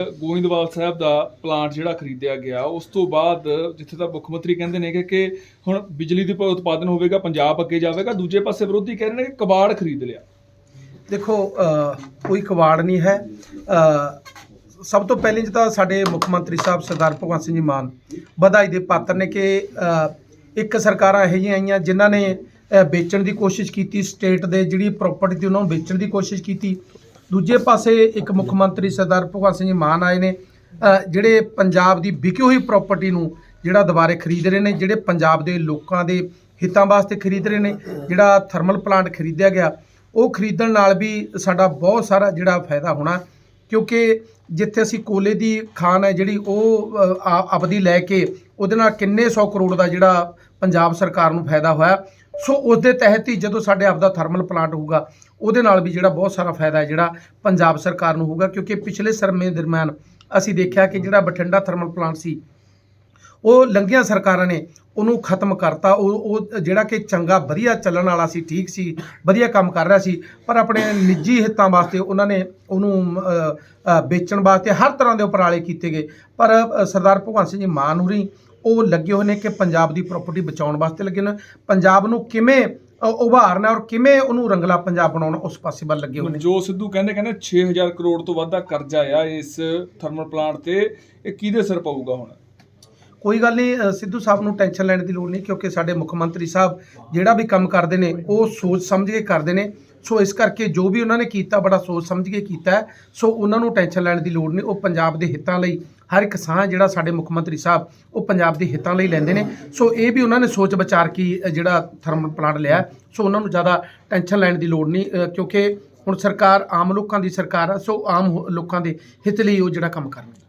ਗੋਇੰਦਵਾਲ ਸਾਹਿਬ ਦਾ plant ਜਿਹੜਾ ਖਰੀਦਿਆ ਗਿਆ, ਉਸ ਤੋਂ ਬਾਅਦ ਜਿੱਥੇ ਤਾਂ ਮੁੱਖ ਮੰਤਰੀ ਕਹਿੰਦੇ ਨੇ ਕਿ ਹੁਣ ਬਿਜਲੀ ਦੀ ਉਤਪਾਦਨ ਹੋਵੇਗਾ, ਪੰਜਾਬ ਅੱਗੇ ਜਾਵੇਗਾ, ਦੂਜੇ ਪਾਸੇ ਵਿਰੋਧੀ ਕਹਿ ਰਹੇ ਨੇ ਕਿ ਕਬਾੜ ਖਰੀਦ ਲਿਆ। ਦੇਖੋ ਕੋਈ ਕਬਾੜ ਨਹੀਂ ਹੈ। ਸਭ ਤੋਂ ਪਹਿਲੇ ਤਾਂ ਸਾਡੇ ਮੁੱਖ ਮੰਤਰੀ ਸਾਹਿਬ ਸਰਦਾਰ ਭਗਵੰਤ ਸਿੰਘ ਜੀ ਮਾਨ ਵਧਾਈ ਦੇ ਪਾਤਰ ਨੇ ਕਿ ਇੱਕ ਸਰਕਾਰਾਂ ਇਹੋ ਜਿਹੀਆਂ ਆਈਆਂ ਜਿਨ੍ਹਾਂ ਨੇ ਵੇਚਣ ਦੀ ਕੋਸ਼ਿਸ਼ ਕੀਤੀ, ਸਟੇਟ ਦੇ ਜਿਹੜੀ ਪ੍ਰਾਪਰਟੀ ਦੀ ਉਹਨਾਂ ਨੂੰ ਵੇਚਣ ਦੀ ਕੋਸ਼ਿਸ਼ ਕੀਤੀ। ਦੂਜੇ ਪਾਸੇ ਇੱਕ ਮੁੱਖ ਮੰਤਰੀ ਸਰਦਾਰ ਭਗਵੰਤ ਸਿੰਘ ਮਾਨ ਆਏ ਨੇ ਜਿਹੜੇ ਪੰਜਾਬ ਦੀ ਵਿਕੀ ਹੋਈ ਪ੍ਰਾਪਰਟੀ ਨੂੰ ਜਿਹੜਾ ਦੁਬਾਰੇ ਖਰੀਦ ਰਹੇ ਨੇ ਜਿਹੜੇ ਪੰਜਾਬ ਦੇ ਲੋਕਾਂ ਦੇ ਹਿੱਤਾਂ ਵਾਸਤੇ ਖਰੀਦ ਰਹੇ ਨੇ ਜਿਹੜਾ ਥਰਮਲ ਪਲਾਂਟ ਖਰੀਦਿਆ ਗਿਆ ਉਹ ਖਰੀਦਣ ਨਾਲ ਵੀ ਸਾਡਾ ਬਹੁਤ ਸਾਰਾ ਜਿਹੜਾ ਫਾਇਦਾ ਹੋਣਾ ਕਿਉਂਕਿ ਜਿੱਥੇ ਅਸੀਂ ਕੋਲੇ ਦੀ ਖਾਨ ਹੈ ਜਿਹੜੀ ਉਹ ਅ, ਆਪਦੀ ਲੈ ਕੇ ਉਹਦੇ ਨਾਲ ਕਿੰਨੇ 100 ਕਰੋੜ ਦਾ ਜਿਹੜਾ ਪੰਜਾਬ ਸਰਕਾਰ ਨੂੰ ਫਾਇਦਾ ਹੋਇਆ ਸੋ ਉਸ ਦੇ ਤਹਿਤ ਹੀ ਜਦੋਂ ਸਾਡੇ ਆਪਦਾ ਥਰਮਲ ਪਲਾਂਟ ਹੋਊਗਾ, ਉਹਦੇ ਨਾਲ ਵੀ ਜਿਹੜਾ ਬਹੁਤ ਸਾਰਾ ਫਾਇਦਾ ਹੈ, ਜਿਹੜਾ ਪੰਜਾਬ ਸਰਕਾਰ ਨੂੰ ਹੋਊਗਾ, ਕਿਉਂਕਿ ਪਿਛਲੇ ਸਰਮੇ ਦਰਮਿਆਨ ਅਸੀਂ ਦੇਖਿਆ ਕਿ ਜਿਹੜਾ ਬਠਿੰਡਾ ਥਰਮਲ ਪਲਾਂਟ ਸੀ, ਉਹ ਲੰਘੀਆਂ ਸਰਕਾਰਾਂ ਨੇ ਉਹਨੂੰ ਖਤਮ ਕਰਤਾ। ਉਹ ਉਹ ਜਿਹੜਾ ਕਿ ਚੰਗਾ, ਵਧੀਆ ਚੱਲਣ ਵਾਲਾ ਸੀ, ਠੀਕ ਸੀ, ਵਧੀਆ ਕੰਮ ਕਰ ਰਿਹਾ ਸੀ, ਪਰ ਆਪਣੇ ਨਿੱਜੀ ਹਿੱਤਾਂ ਵਾਸਤੇ ਉਹਨਾਂ ਨੇ ਉਹਨੂੰ ਵੇਚਣ ਵਾਸਤੇ ਹਰ ਤਰ੍ਹਾਂ ਦੇ ਉਪਰਾਲੇ ਕੀਤੇ ਗਏ। ਪਰ ਸਰਦਾਰ ਭਗਵੰਤ ਸਿੰਘ ਜੀ ਮਾਨ ਹੁਰੀ ਉਹ ਲੱਗੇ ਹੋਏ ਨੇ ਕਿ ਪੰਜਾਬ ਦੀ ਪ੍ਰਾਪਰਟੀ ਬਚਾਉਣ ਵਾਸਤੇ ਲੱਗੇ ਨੇ। ਪੰਜਾਬ ਨੂੰ ਕਿਵੇਂ ਉਭਾਰਨਾ ਔਰ ਕਿਵੇਂ ਉਹਨੂੰ ਰੰਗਲਾ ਪੰਜਾਬ ਬਣਾਉਣਾ ਉਸ ਪਾਸੇ ਵੱਲ ਲੱਗੇ ਹੋਏ ਨੇ। ਜੋ ਸਿੱਧੂ ਕਹਿੰਦੇ ਕਹਿੰਦੇ 6000 ਕਰੋੜ ਤੋਂ ਵੱਧ ਦਾ ਕਰਜ਼ਾ ਆ ਇਸ ਥਰਮਲ ਪਲਾਂਟ ਤੇ ਇਹ ਕਿਹਦੇ ਸਿਰ ਪਊਗਾ ਹੁਣ? ਕੋਈ ਗੱਲ ਨਹੀਂ ਸਿੱਧੂ ਸਾਹਿਬ ਨੂੰ ਟੈਨਸ਼ਨ ਲੈਣ ਦੀ ਲੋੜ ਨਹੀਂ ਕਿਉਂਕਿ ਸਾਡੇ ਮੁੱਖ ਮੰਤਰੀ ਸਾਹਿਬ ਜਿਹੜਾ ਵੀ ਕੰਮ ਕਰਦੇ ਨੇ ਉਹ ਸੋਚ ਸਮਝ ਕੇ ਕਰਦੇ ਨੇ। ਸੋ ਇਸ ਕਰਕੇ ਜੋ ਵੀ ਉਹਨਾਂ ਨੇ ਕੀਤਾ ਬੜਾ ਸੋਚ ਸਮਝ ਕੇ ਕੀਤਾ। ਸੋ ਉਹਨਾਂ ਨੂੰ ਟੈਨਸ਼ਨ ਲੈਣ ਦੀ ਲੋੜ ਨਹੀਂ ਉਹ ਪੰਜਾਬ ਦੇ ਹਿੱਤਾਂ ਲਈ ਹਰ ਇੱਕ ਸਾਹ ਜਿਹੜਾ ਸਾਡੇ ਮੁੱਖ ਮੰਤਰੀ ਸਾਹਿਬ, ਉਹ ਪੰਜਾਬ ਦੇ ਹਿੱਤਾਂ ਲਈ ਲੈਂਦੇ ਨੇ। ਸੋ ਇਹ ਵੀ ਉਹਨਾਂ ਨੇ ਸੋਚ ਵਿਚਾਰ ਕੀ ਜਿਹੜਾ ਥਰਮਲ ਪਲਾਂਟ ਲਿਆ। ਸੋ ਉਹਨਾਂ ਨੂੰ ਜ਼ਿਆਦਾ ਟੈਨਸ਼ਨ ਲੈਣ ਦੀ ਲੋੜ ਨਹੀਂ ਕਿਉਂਕਿ ਹੁਣ ਸਰਕਾਰ ਆਮ ਲੋਕਾਂ ਦੀ ਸਰਕਾਰ ਆ, ਸੋ ਆਮ ਹੋ- ਲੋਕਾਂ ਦੇ ਹਿੱਤ ਲਈ ਉਹ ਜਿਹੜਾ ਕੰਮ ਕਰਨਗੇ